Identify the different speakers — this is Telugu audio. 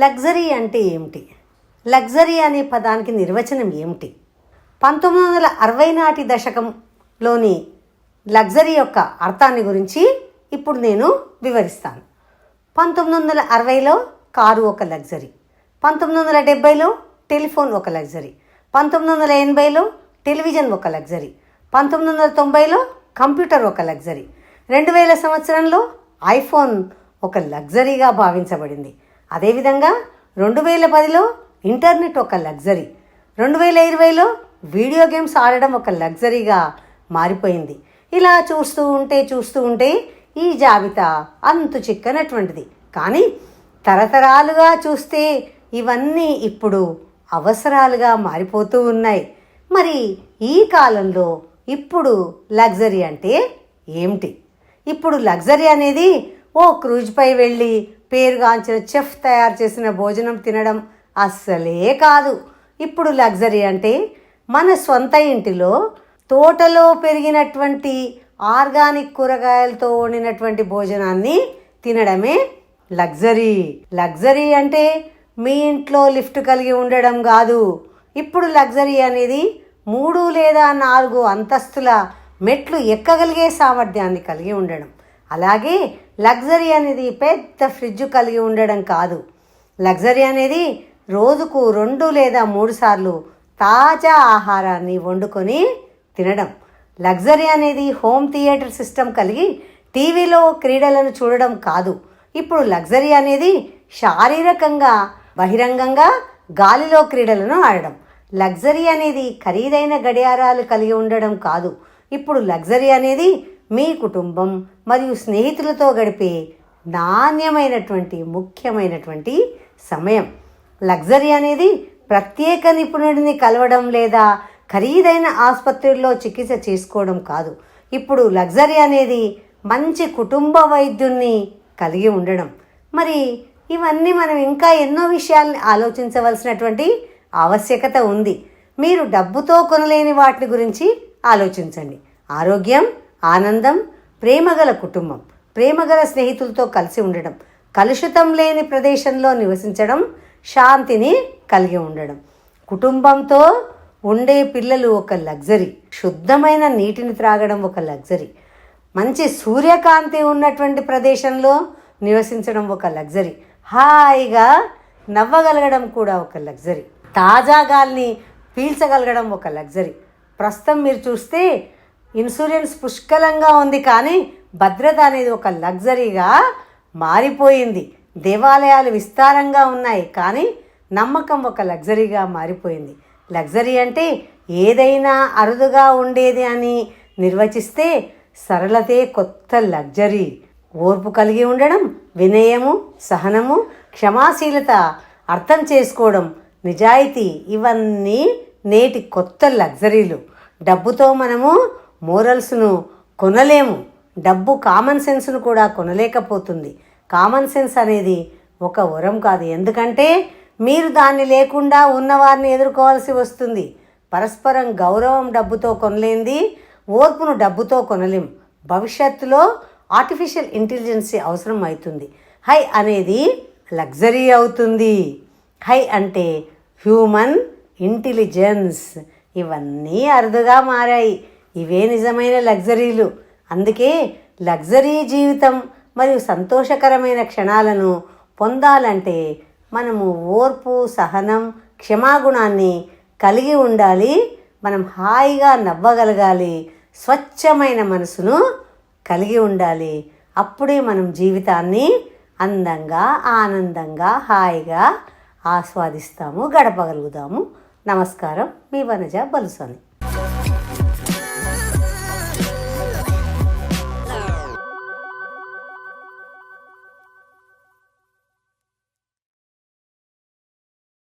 Speaker 1: లగ్జరీ అంటే ఏమిటి? లగ్జరీ అనే పదానికి నిర్వచనం ఏమిటి? పంతొమ్మిది వందల అరవై నాటి దశకంలోని లగ్జరీ యొక్క అర్థాన్ని గురించి ఇప్పుడు నేను వివరిస్తాను. పంతొమ్మిది వందల అరవైలో కారు ఒక లగ్జరీ. పంతొమ్మిది వందల డెబ్బైలో టెలిఫోన్ ఒక లగ్జరీ. పంతొమ్మిది వందల ఎనభైలో టెలివిజన్ ఒక లగ్జరీ. పంతొమ్మిది వందల తొంభైలో కంప్యూటర్ ఒక లగ్జరీ. రెండు వేల సంవత్సరంలో ఐఫోన్ ఒక లగ్జరీగా భావించబడింది. అదేవిధంగా రెండు వేల పదిలో ఇంటర్నెట్ ఒక లగ్జరీ. రెండు వేల ఇరవైలో వీడియో గేమ్స్ ఆడడం ఒక లగ్జరీగా మారిపోయింది. ఇలా చూస్తూ ఉంటే చూస్తూ ఉంటే ఈ జాబితా అంతు చిక్కనటువంటిది. కానీ తరతరాలుగా చూస్తే ఇవన్నీ ఇప్పుడు అవసరాలుగా మారిపోతూ ఉన్నాయి. మరి ఈ కాలంలో ఇప్పుడు లగ్జరీ అంటే ఏమిటి? ఇప్పుడు లగ్జరీ అనేది ఓ క్రూజ్పై వెళ్ళి పేరుగాంచిన చెఫ్ తయారు చేసిన భోజనం తినడం అస్సలే కాదు. ఇప్పుడు లగ్జరీ అంటే మన సొంత ఇంటిలో తోటలో పెరిగినటువంటి ఆర్గానిక్ కూరగాయలతో వండినటువంటి భోజనాన్ని తినడమే లగ్జరీ. లగ్జరీ అంటే మీ ఇంట్లో లిఫ్ట్ కలిగి ఉండడం కాదు. ఇప్పుడు లగ్జరీ అనేది మూడు లేదా నాలుగు అంతస్తుల మెట్లు ఎక్కగలిగే సామర్థ్యాన్ని కలిగి ఉండడం. అలాగే లగ్జరీ అనేది పెద్ద ఫ్రిడ్జ్ కలిగి ఉండడం కాదు. లగ్జరీ అనేది రోజుకు రెండు లేదా మూడు సార్లు తాజా ఆహారాన్ని వండుకొని తినడం. లగ్జరీ అనేది హోమ్ థియేటర్ సిస్టమ్ కలిగి టీవీలో క్రీడలను చూడడం కాదు. ఇప్పుడు లగ్జరీ అనేది శారీరకంగా బహిరంగంగా గాలిలో క్రీడలను ఆడడం. లగ్జరీ అనేది ఖరీదైన గడియారాలు కలిగి ఉండడం కాదు. ఇప్పుడు లగ్జరీ అనేది మీ కుటుంబం మరియు స్నేహితులతో గడిపే నాణ్యమైనటువంటి ముఖ్యమైనటువంటి సమయం. లగ్జరీ అనేది ప్రత్యేక నిపుణుడిని కలవడం లేదా ఖరీదైన ఆసుపత్రుల్లో చికిత్స చేసుకోవడం కాదు. ఇప్పుడు లగ్జరీ అనేది మంచి కుటుంబ వైద్యుణ్ణి కలిగి ఉండడం. మరి ఇవన్నీ మనం ఇంకా ఎన్నో విషయాల్ని ఆలోచించవలసినటువంటి ఆవశ్యకత ఉంది. మీరు డబ్బుతో కొనలేని వాటి గురించి ఆలోచించండి. ఆరోగ్యం ఆనందం ప్రేమగల కుటుంబం ప్రేమగల స్నేహితులతో కలిసి ఉండడం కలుషితం లేని ప్రదేశంలో నివసించడం శాంతిని కలిగి ఉండడం. కుటుంబంతో ఉండే పిల్లలు ఒక లగ్జరీ శుద్ధమైన నీటిని త్రాగడం ఒక లగ్జరీ. మంచి సూర్యకాంతి ఉన్నటువంటి ప్రదేశంలో నివసించడం ఒక లగ్జరీ. హాయిగా నవ్వగలగడం కూడా ఒక లగ్జరీ. తాజా గాలిని పీల్చగలగడం ఒక లగ్జరీ. ప్రస్తుతం మీరు చూస్తే ఇన్సూరెన్స్ పుష్కలంగా ఉంది కానీ భద్రత అనేది ఒక లగ్జరీగా మారిపోయింది. దేవాలయాలు విస్తారంగా ఉన్నాయి కానీ నమ్మకం ఒక లగ్జరీగా మారిపోయింది. లగ్జరీ అంటే ఏదైనా అరుదుగా ఉండేది అని నిర్వచిస్తే సరళతే కొత్త లగ్జరీ. ఓర్పు కలిగి ఉండడం వినయము సహనము క్షమాశీలత అర్థం చేసుకోవడం నిజాయితీ ఇవన్నీ నేటి కొత్త లగ్జరీలు. డబ్బుతో మనము మోరల్స్ను కొనలేము. డబ్బు కామన్ సెన్స్ను కూడా కొనలేకపోతుంది. కామన్ సెన్స్ అనేది ఒక వరం కాదు. ఎందుకంటే మీరు దాన్ని లేకుండా ఉన్నవారిని ఎదుర్కోవాల్సి వస్తుంది. పరస్పరం గౌరవం డబ్బుతో కొనలేంది ఓర్పును డబ్బుతో కొనలేం. భవిష్యత్తులో ఆర్టిఫిషియల్ ఇంటెలిజెన్సీ అవసరం అవుతుంది. హై అనేది లగ్జరీ అవుతుంది. హై అంటే హ్యూమన్ ఇంటెలిజెన్స్ ఇవన్నీ అరుదుగా మారాయి. ఇవే నిజమైన లగ్జరీలు. అందుకే లగ్జరీ జీవితం మరియు సంతోషకరమైన క్షణాలను పొందాలంటే మనము ఓర్పు సహనం క్షమాగుణాన్ని కలిగి ఉండాలి. మనం హాయిగా నవ్వగలగాలి. స్వచ్ఛమైన మనసును కలిగి ఉండాలి. అప్పుడే మనం జీవితాన్ని అందంగా ఆనందంగా హాయిగా ఆస్వాదిస్తాము గడపగలుగుతాము. నమస్కారం. మీ వనజ బలుసని